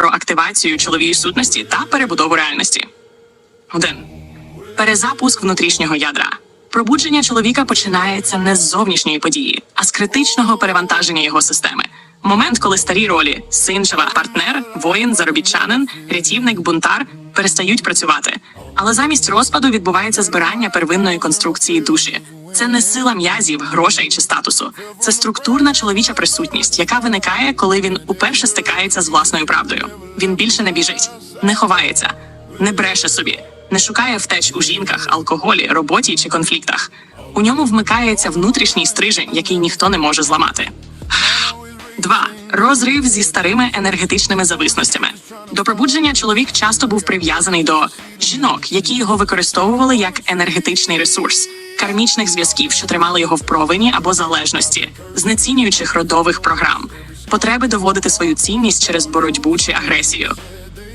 про активацію чоловічої сутності та перебудову реальності. 1. Перезапуск внутрішнього ядра. Пробудження чоловіка починається не з зовнішньої події, а з критичного перевантаження його системи. Момент, коли старі ролі син, жива, партнер, воїн, заробітчанин, рятівник, бунтар перестають працювати. Але замість розпаду відбувається збирання первинної конструкції душі. Це не сила м'язів, грошей чи статусу. Це структурна чоловіча присутність, яка виникає, коли він уперше стикається з власною правдою. Він більше не біжить, не ховається, не бреше собі, не шукає втеч у жінках, алкоголі, роботі чи конфліктах. У ньому вмикається внутрішній стрижень, який ніхто не може зламати. 2. Розрив зі старими енергетичними зависностями. До пробудження чоловік часто був прив'язаний до жінок, які його використовували як енергетичний ресурс, кармічних зв'язків, що тримали його в провині або залежності, знецінюючих родових програм, потреби доводити свою цінність через боротьбу чи агресію,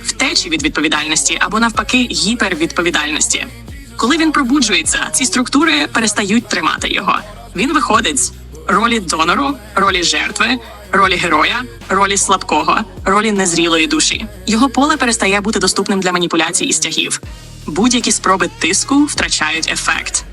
втечі від відповідальності або навпаки гіпервідповідальності. Коли він пробуджується, ці структури перестають тримати його. Він виходить з ролі донору, ролі жертви, ролі героя, ролі слабкого, ролі незрілої душі. Його поле перестає бути доступним для маніпуляцій і стягів. Будь-які спроби тиску втрачають ефект.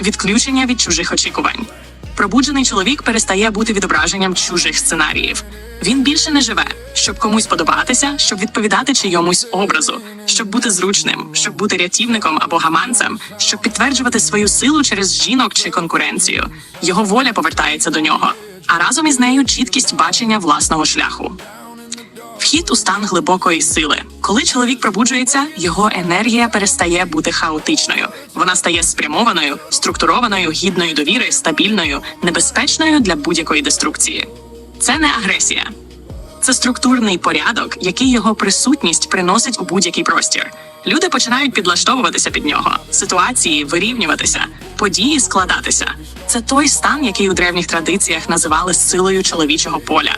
Відключення від чужих очікувань. Пробуджений чоловік перестає бути відображенням чужих сценаріїв. Він більше не живе, щоб комусь подобатися, щоб відповідати чийомусь образу, щоб бути зручним, щоб бути рятівником або гаманцем, щоб підтверджувати свою силу через жінок чи конкуренцію. Його воля повертається до нього, а разом із нею чіткість бачення власного шляху. Вхід у стан глибокої сили. Коли чоловік пробуджується, його енергія перестає бути хаотичною. Вона стає спрямованою, структурованою, гідною довіри, стабільною, небезпечною для будь-якої деструкції. Це не агресія, це структурний порядок, який його присутність приносить у будь-який простір. Люди починають підлаштовуватися під нього, ситуації вирівнюватися, події складатися. Це той стан, який у древніх традиціях називали силою чоловічого поля.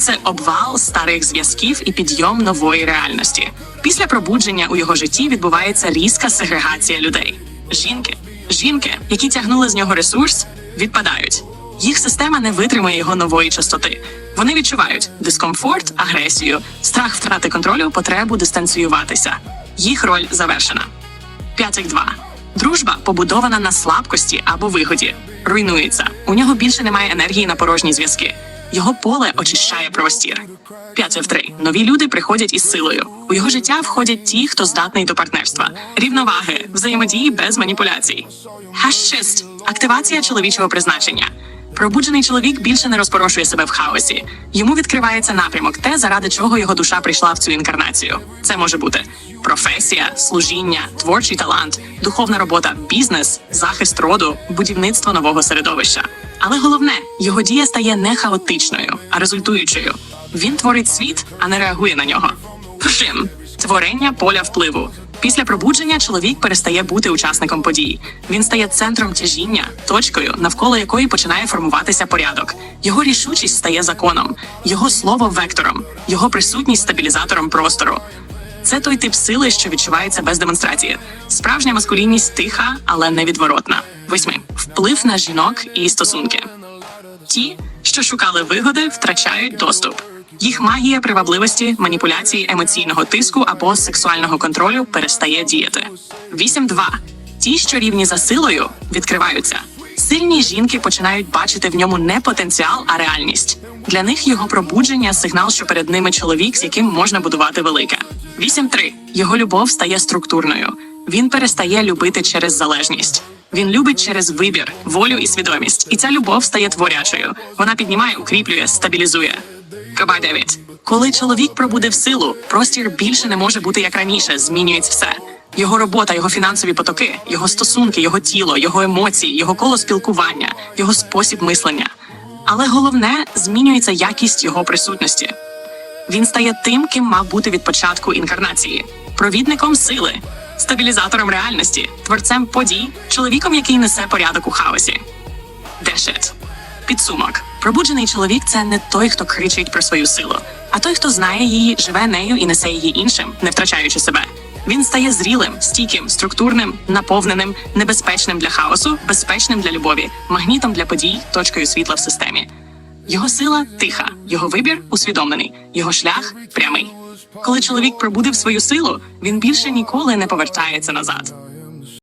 Це обвал старих зв'язків і підйом нової реальності. Після пробудження у його житті відбувається різка сегрегація людей. Жінки, жінки, які тягнули з нього ресурс, відпадають. Їх система не витримує його нової частоти. Вони відчувають дискомфорт, агресію, страх втрати контролю, потребу дистанціюватися. Їх роль завершена. 5.2. Дружба побудована на слабкості або вигоді, руйнується. У нього більше немає енергії на порожні зв'язки. Його поле очищає простір. 5.3. Нові люди приходять із силою. У його життя входять ті, хто здатний до партнерства, рівноваги, взаємодії без маніпуляцій. Хаш-6. активація чоловічого призначення. Пробуджений чоловік більше не розпорошує себе в хаосі. Йому відкривається напрямок, те, заради чого його душа прийшла в цю інкарнацію. Це може бути професія, служіння, творчий талант, духовна робота, бізнес, захист роду, будівництво нового середовища. Але головне, його дія стає не хаотичною, а результуючою. Він творить світ, а не реагує на нього. Прим. Творення поля впливу. Після пробудження чоловік перестає бути учасником подій. Він стає центром тяжіння, точкою, навколо якої починає формуватися порядок. Його рішучість стає законом, його слово вектором, його присутність стабілізатором простору. Це той тип сили, що відчувається без демонстрації. Справжня маскулінність тиха, але невідворотна. Восьми вплив на жінок і стосунки. Ті, що шукали вигоди, втрачають доступ. Їх магія привабливості, маніпуляції, емоційного тиску або сексуального контролю перестає діяти. 8.2. Ті, що рівні за силою, відкриваються. Сильні жінки починають бачити в ньому не потенціал, а реальність. Для них його пробудження сигнал, що перед ними чоловік, з яким можна будувати велике. 8.3. Його любов стає структурною. Він перестає любити через залежність. Він любить через вибір, волю і свідомість. І ця любов стає творячою. Вона піднімає, укріплює, стабілізує. Каба 9. Коли чоловік пробуде в силу, простір більше не може бути як раніше, змінюється все. Його робота, його фінансові потоки, його стосунки, його тіло, його емоції, його коло спілкування, його спосіб мислення. Але головне змінюється якість його присутності. Він стає тим, ким мав бути від початку інкарнації, провідником сили, стабілізатором реальності, творцем подій, чоловіком, який несе порядок у хаосі. Дешет. Підсумок. Пробуджений чоловік це не той, хто кричить про свою силу, а той, хто знає її, живе нею і несе її іншим, не втрачаючи себе. Він стає зрілим, стійким, структурним, наповненим, небезпечним для хаосу, безпечним для любові, магнітом для подій, точкою світла в системі. Його сила тиха, його вибір усвідомлений, його шлях прямий. Коли чоловік пробудив свою силу, він більше ніколи не повертається назад.